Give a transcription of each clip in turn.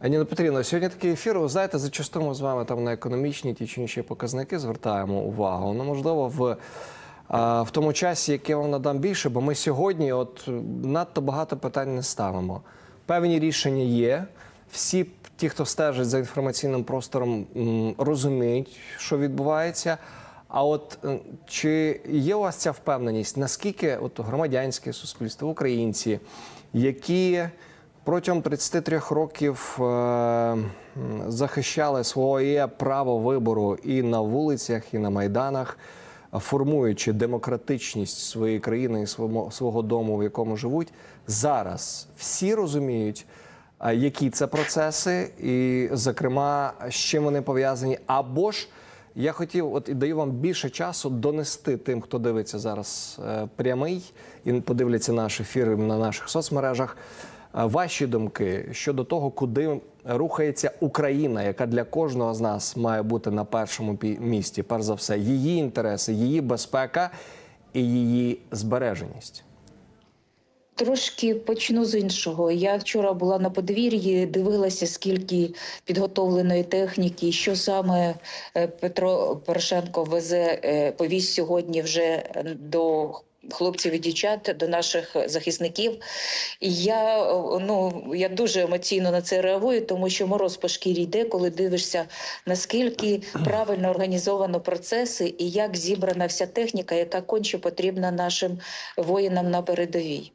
Аніна Петрівна, сьогодні такий ефір. Ви знаєте, зачасту ми з вами там на економічні ті чи інші показники звертаємо увагу. Ну, можливо, в, в тому часі, який вам надам більше, бо ми сьогодні от надто багато питань не ставимо. Певні рішення є. Всі ті, хто стежить за інформаційним простором, розуміють, що відбувається. А от чи є у вас ця впевненість, наскільки от громадянське суспільство, українці, які протягом 33 років е, захищали своє право вибору і на вулицях, і на майданах, формуючи демократичність своєї країни і свого, свого дому, в якому живуть, зараз всі розуміють, які це процеси, і, зокрема, з чим вони пов'язані, або ж. Я хотів, от і даю вам більше часу донести тим, хто дивиться зараз е, прямий і подивляться наш ефір на наших соцмережах. Е, Ваші думки щодо того, куди рухається Україна, яка для кожного з нас має бути на першому місці, перш за все, її інтереси, її безпека і її збереженість. Трошки почну з іншого. Я вчора була на подвір'ї, дивилася, скільки підготовленої техніки, що саме е, Петро Порошенко везе е, повіз сьогодні вже до хлопців і дівчат, до наших захисників. Я е, ну я дуже емоційно на це реагую, тому що мороз по шкірі йде, коли дивишся, наскільки правильно організовано процеси і як зібрана вся техніка, яка конче потрібна нашим воїнам на передовій.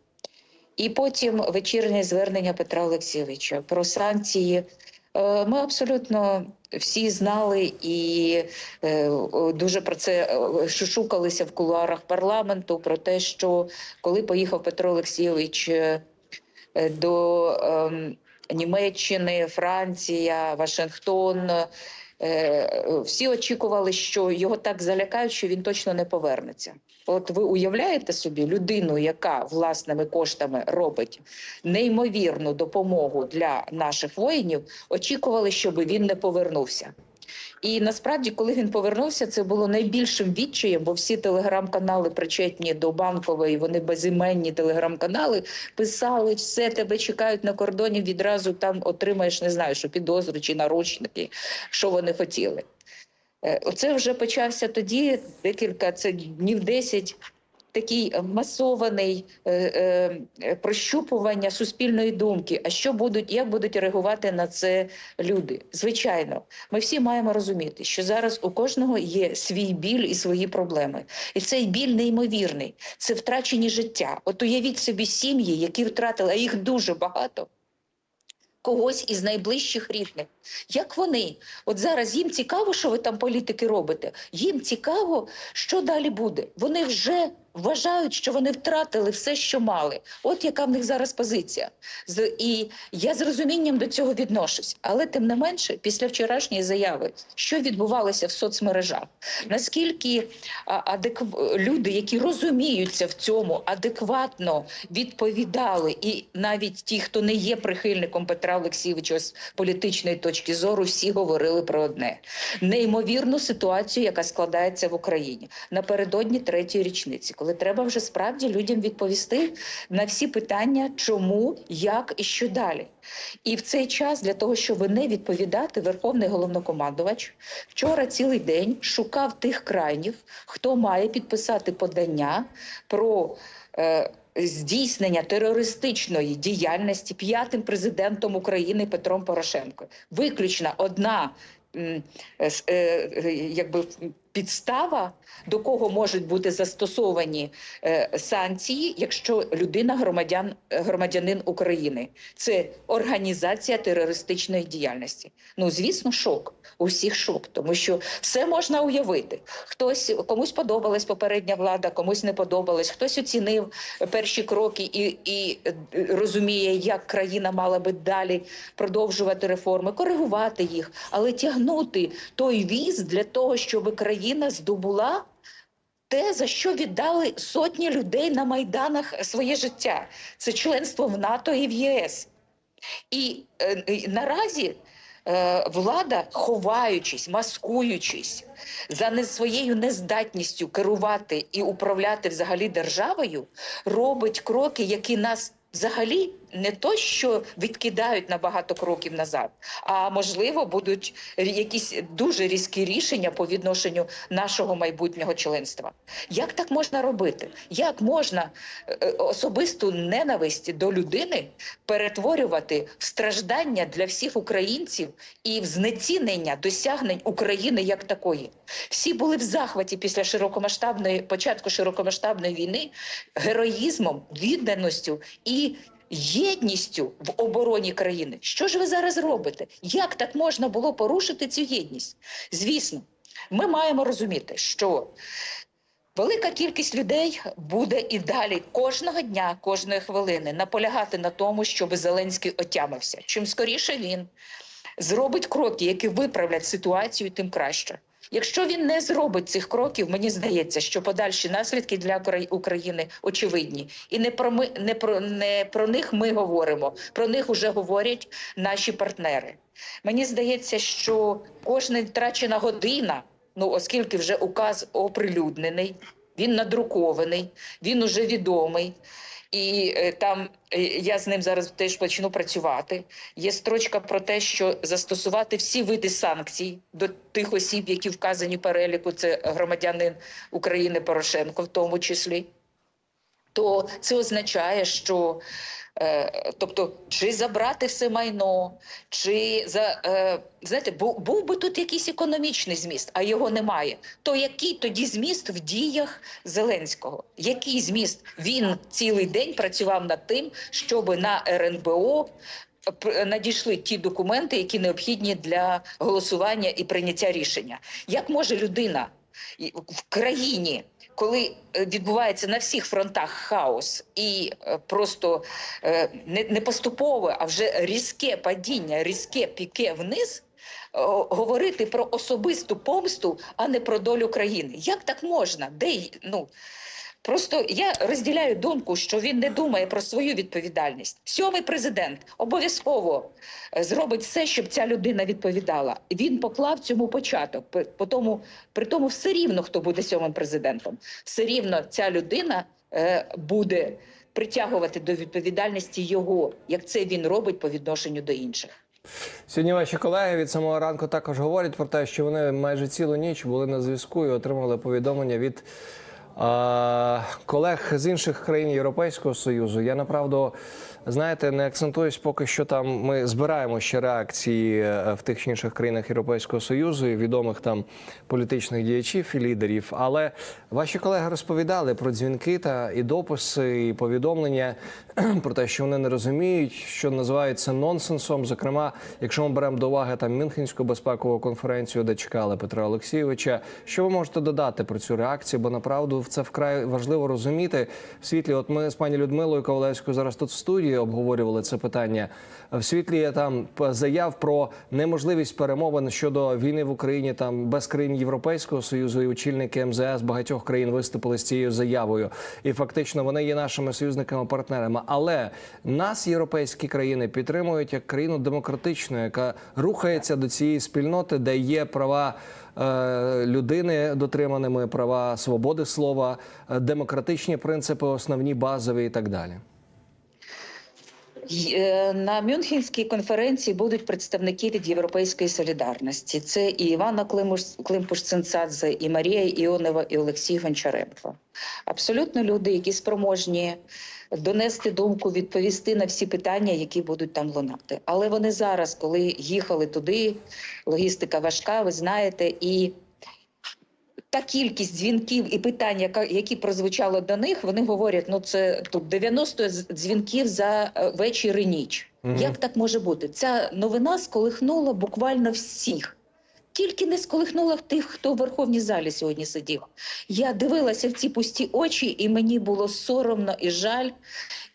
І потім вечірнє звернення Петра Олексійовича про санкції. Е, Ми абсолютно всі знали і е, дуже про це е, шушукалися в кулуарах парламенту про те, що коли поїхав Петро Олексійович до ем, Німеччини, Франція, Вашингтон. Е, Всі очікували, що його так залякають, що він точно не повернеться. От ви уявляєте собі людину, яка власними коштами робить неймовірну допомогу для наших воїнів, очікували, щоб він не повернувся. І насправді, коли він повернувся, це було найбільшим відчаєм, бо всі телеграм-канали причетні до банкової, вони безіменні телеграм-канали писали, все тебе чекають на кордоні. Відразу там отримаєш, не знаю, що підозру чи наручники, що вони хотіли. Е, Оце вже почався тоді, декілька це днів 10, такий масований е, е, е, прощупування суспільної думки. А що будуть, як будуть реагувати на це люди? Звичайно, ми всі маємо розуміти, що зараз у кожного є свій біль і свої проблеми. І цей біль неймовірний. Це втрачені життя. От уявіть собі сім'ї, які втратили, а їх дуже багато. Когось із найближчих рідних. Як вони? От зараз їм цікаво, що ви там політики робите. Їм цікаво, що далі буде. Вони вже вважають, що вони втратили все, що мали. От яка в них зараз позиція. І я з розумінням до цього відношусь. Але тим не менше, після вчорашньої заяви, що відбувалося в соцмережах, наскільки адекв... люди, які розуміються в цьому, адекватно відповідали, і навіть ті, хто не є прихильником Петра Олексійовича з політичної точки зору, всі говорили про одне: неймовірну ситуацію, яка складається в Україні напередодні третьої річниці, коли треба вже справді людям відповісти на всі питання, чому, як і що далі. І в цей час для того, щоб не відповідати, верховний головнокомандувач вчора цілий день шукав тих крайнів, хто має підписати подання про. Е, Здійснення терористичної діяльності п'ятим президентом України Петром Порошенко. Виключна одна е, е, е, якби підстава, до кого можуть бути застосовані е, санкції, якщо людина громадян, громадянин України. Це організація терористичної діяльності. Ну, звісно, шок. У всіх шок, тому що все можна уявити. Хтось комусь подобалась попередня влада, комусь не подобалась, хтось оцінив перші кроки і, і е, розуміє, як країна мала би далі продовжувати реформи, коригувати їх, але тягнути той віз для того, щоб країна здобула те, за що віддали сотні людей на майданах своє життя. Це членство в НАТО і в ЄС. І е, наразі е, влада, ховаючись, маскуючись за не своєю нездатністю керувати і управляти взагалі державою, робить кроки, які нас взагалі не то, що відкидають на багато кроків назад, а можливо будуть якісь дуже різкі рішення по відношенню нашого майбутнього членства. Як так можна робити? Як можна е, особисту ненависть до людини перетворювати в страждання для всіх українців і в знецінення досягнень України як такої? Всі були в захваті після широкомасштабної початку широкомасштабної війни героїзмом, відданістю і єдністю в обороні країни. Що ж ви зараз робите? Як так можна було порушити цю єдність? Звісно, ми маємо розуміти, що велика кількість людей буде і далі кожного дня, кожної хвилини наполягати на тому, щоб Зеленський отямився. Чим скоріше він зробить кроки, які виправлять ситуацію, тим краще. Якщо він не зробить цих кроків, мені здається, що подальші наслідки для України очевидні, і не про ми не про не про них ми говоримо. Про них вже говорять наші партнери. Мені здається, що кожна втрачена година, ну оскільки вже указ оприлюднений, він надрукований, він уже відомий. І е, там е, я з ним зараз теж почну працювати. Є строчка про те, що застосувати всі види санкцій до тих осіб, які вказані переліку, це громадянин України Порошенко, в тому числі. То це означає, що е, тобто, чи забрати все майно, чи за е, знаєте, був, би тут якийсь економічний зміст, а його немає. То який тоді зміст в діях Зеленського? Який зміст? Він цілий день працював над тим, щоб на РНБО надійшли ті документи, які необхідні для голосування і прийняття рішення. Як може людина в країні? Коли е, відбувається на всіх фронтах хаос і е, просто е, не, поступове, а вже різке падіння, різке піке вниз, говорити про особисту помсту, а не про долю країни. Як так можна? Де ну просто я розділяю думку, що він не думає про свою відповідальність. Сьомий президент обов'язково е, зробить все, щоб ця людина відповідала. Він поклав цьому початок. По тому, при тому, все рівно хто буде сьомим президентом, все рівно ця людина е, буде притягувати до відповідальності його, як це він робить по відношенню до інших. Сьогодні ваші колеги від самого ранку також говорять про те, що вони майже цілу ніч були на зв'язку і отримали повідомлення від колег з інших країн Європейського Союзу. Я направду знаєте, не акцентуюсь поки що там. Ми збираємо ще реакції е, в тих чи інших країнах Європейського Союзу і відомих там політичних діячів і лідерів. Але ваші колеги розповідали про дзвінки та і дописи, і повідомлення про те, що вони не розуміють, що називається нонсенсом. Зокрема, якщо ми беремо до уваги там Мюнхенську безпекову конференцію, де чекали Петра Олексійовича. Що ви можете додати про цю реакцію? Бо направду це вкрай важливо розуміти в світлі. От ми з пані Людмилою Ковалевською зараз тут в студії обговорювали це питання. В світлі там заяв про неможливість перемовин щодо війни в Україні там без країн Європейського союзу і очільники МЗС багатьох країн виступили з цією заявою. І фактично вони є нашими союзниками-партнерами. Але нас європейські країни підтримують як країну демократичну, яка рухається до цієї спільноти, де є права. е, Людини дотриманими права свободи слова, е, демократичні принципи, основні базові і так далі. Е, На Мюнхенській конференції будуть представники від Європейської солідарності. Це і Івана Климпуш-Цинцадзе, і Марія Іонова, і Олексій Гончаренко. Абсолютно люди, які спроможні донести думку, відповісти на всі питання, які будуть там лунати. Але вони зараз, коли їхали туди, логістика важка, ви знаєте, і та кількість дзвінків і питань, які прозвучало до них, вони говорять: ну це тут 90 дзвінків за е, вечір і ніч. Мгм. Як так може бути? Ця новина сколихнула буквально всіх. Тільки не сколихнула тих, хто в Верховній залі сьогодні сидів. Я дивилася в ці пусті очі, і мені було соромно і жаль.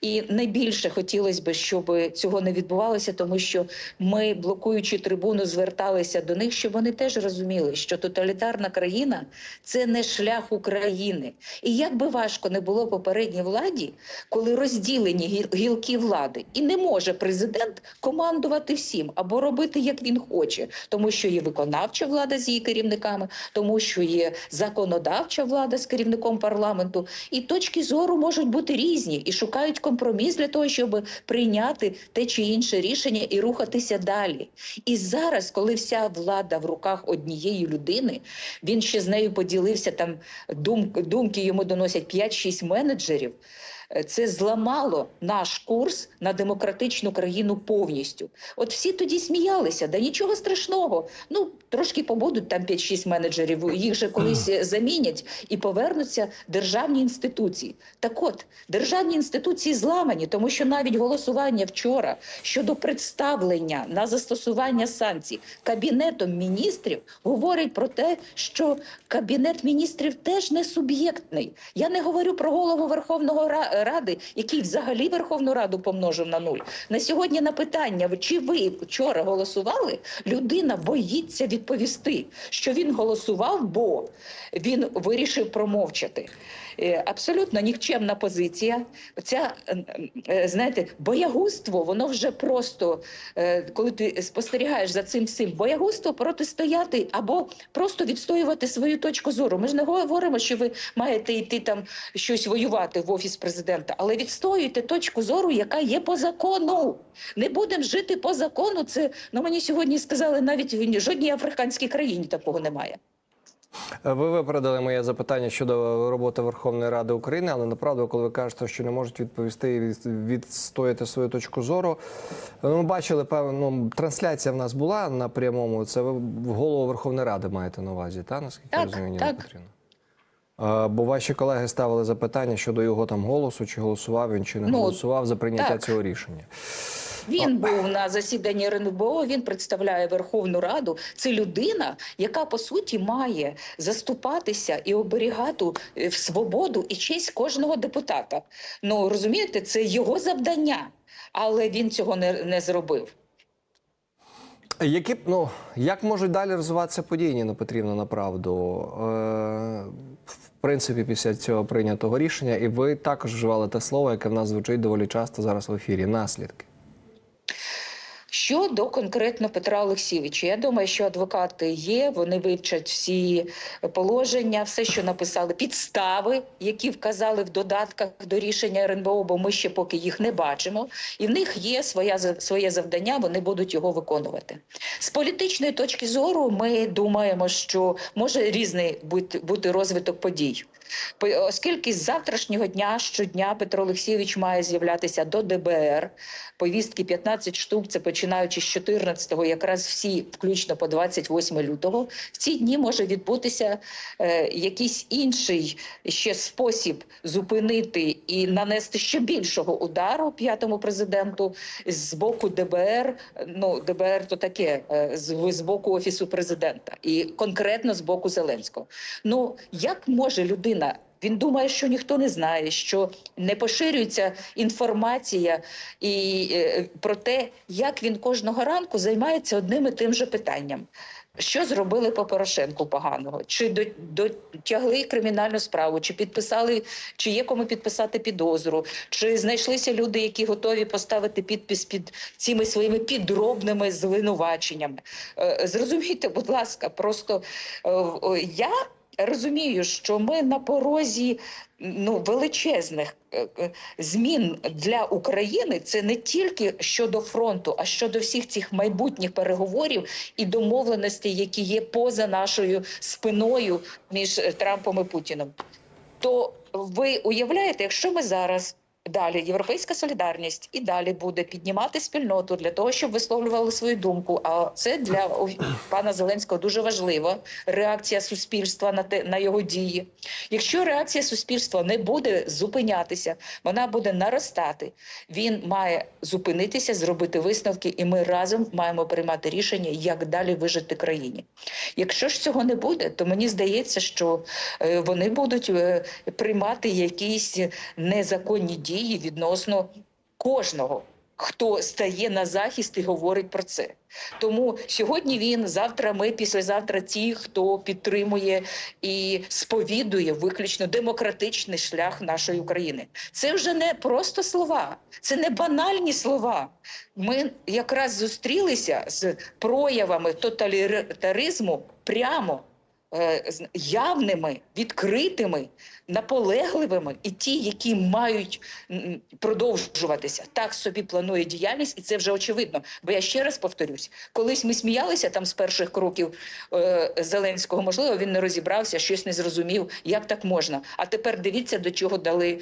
І найбільше хотілося б, щоб цього не відбувалося, тому що ми, блокуючи трибуну, зверталися до них, щоб вони теж розуміли, що тоталітарна країна це не шлях України. І як би важко не було попередній владі, коли розділені гіл- гілки влади, і не може президент командувати всім або робити як він хоче, тому що є виконавча влада з її керівниками, тому що є законодавча влада з керівником парламенту, і точки зору можуть бути різні і шукають компроміс для того, щоб прийняти те чи інше рішення і рухатися далі. І зараз, коли вся влада в руках однієї людини, він ще з нею поділився там дум, думки йому доносять 5-6 менеджерів. Е, Це зламало наш курс на демократичну країну повністю. От всі тоді сміялися, да нічого страшного. Ну трошки побудуть там 5-6 менеджерів, їх же колись замінять і повернуться державні інституції. Так от державні інституції зламані, тому що навіть голосування вчора щодо представлення на застосування санкцій кабінетом міністрів говорить про те, що кабінет міністрів теж не суб'єктний. Я не говорю про голову Верховного Ради, який взагалі Верховну Раду помножив на нуль. На сьогодні на питання, чи ви вчора голосували, людина боїться відповісти, що він голосував, бо він вирішив промовчати. Е, Абсолютно нікчемна позиція. Ця е, знаєте, боягузтво, воно вже просто е, коли ти спостерігаєш за цим всім, боягузтво протистояти або просто відстоювати свою точку зору. Ми ж не говоримо, що ви маєте йти там щось воювати в офіс президента, але відстоюйте точку зору, яка є по закону. Не будемо жити по закону. Це ну мені сьогодні сказали, навіть жодній африканській країні такого немає. Е, Ви випередили моє запитання щодо роботи Верховної Ради України, але направду, коли ви кажете, що не можуть відповісти і відстояти свою точку зору. ну, Ми бачили певно, ну, трансляція в нас була на прямому. Це ви голову Верховної Ради маєте на увазі, та наскільки я Так, розумію, Ніна. Петрівна? Е, Бо ваші колеги ставили запитання щодо його там голосу, чи голосував він, чи не Ну, голосував за прийняття так. цього рішення. Він був на засіданні РНБО. Він представляє Верховну Раду. Це людина, яка по суті має заступатися і оберігати е, свободу і честь кожного депутата. Ну розумієте, це його завдання, але він цього не, не зробив. Які ну як можуть далі розвиватися події, Ніна Петрівна, направду? Е, в принципі, після цього прийнятого рішення, і ви також вживали те слово, яке в нас звучить доволі часто зараз в ефірі. Наслідки. Щодо конкретно Петра Олексійовича, я думаю, що адвокати є, вони вивчать всі положення, все, що написали, підстави, які вказали в додатках до рішення РНБО, бо ми ще поки їх не бачимо. І в них є своя, своє завдання, вони будуть його виконувати. З політичної точки зору ми думаємо, що може різний бути, розвиток подій. Оскільки з завтрашнього дня щодня Петро Олексійович має з'являтися до ДБР, повістки 15 штук, це починаючи з 14-го, якраз всі, включно по 28 лютого. В ці дні може відбутися е, якийсь інший ще спосіб зупинити і нанести ще більшого удару п'ятому президенту з боку ДБР. Ну, ДБР то таке е, з, з боку офісу президента, і конкретно з боку Зеленського. Ну як може людина? Він думає, що ніхто не знає, що не поширюється інформація і е, про те, як він кожного ранку займається одним і тим же питанням. Що зробили по Порошенку поганого? Чи до- дотягли кримінальну справу, чи підписали, чи є кому підписати підозру, чи знайшлися люди, які готові поставити підпис під цими своїми підробними звинуваченнями? Е, Зрозумійте, будь ласка, просто е, я розумію, що ми на порозі ну, величезних е, е, змін для України. Це не тільки щодо фронту, а щодо всіх цих майбутніх переговорів і домовленостей, які є поза нашою спиною між е, Трампом і Путіним. То ви уявляєте, якщо ми зараз далі європейська солідарність і далі буде піднімати спільноту для того, щоб висловлювали свою думку. А це для пана Зеленського дуже важливо. Реакція суспільства на те на його дії. Якщо реакція суспільства не буде зупинятися, вона буде наростати. Він має зупинитися, зробити висновки, і ми разом маємо приймати рішення, як далі вижити країні. Якщо ж цього не буде, то мені здається, що е, вони будуть е, приймати якісь незаконні дії відносно кожного. Хто стає на захист і говорить про це, тому сьогодні він, завтра ми, післязавтра ті, хто підтримує і сповідує виключно демократичний шлях нашої України. Це вже не просто слова, це не банальні слова. Ми якраз зустрілися з проявами тоталітаризму прямо явними, відкритими, наполегливими, і ті, які мають продовжуватися. Так собі планує діяльність, і це вже очевидно. Бо я ще раз повторюсь, колись ми сміялися там з перших кроків е, Зеленського. Можливо, він не розібрався, щось не зрозумів, як так можна. А тепер дивіться, до чого дали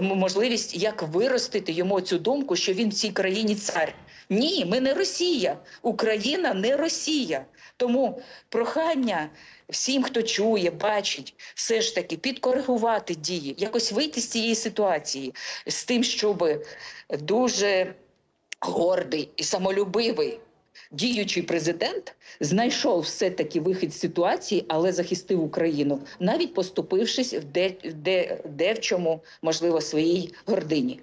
можливість, як виростити йому цю думку, що він в цій країні цар. Ні, ми не Росія. Україна не Росія. Тому прохання всім, хто чує, бачить, все ж таки підкоригувати дії, якось вийти з цієї ситуації з тим, щоб дуже гордий і самолюбивий. Діючий президент знайшов все-таки вихід з ситуації, але захистив Україну, навіть поступившись в де, де, де в чому, можливо, своїй гордині.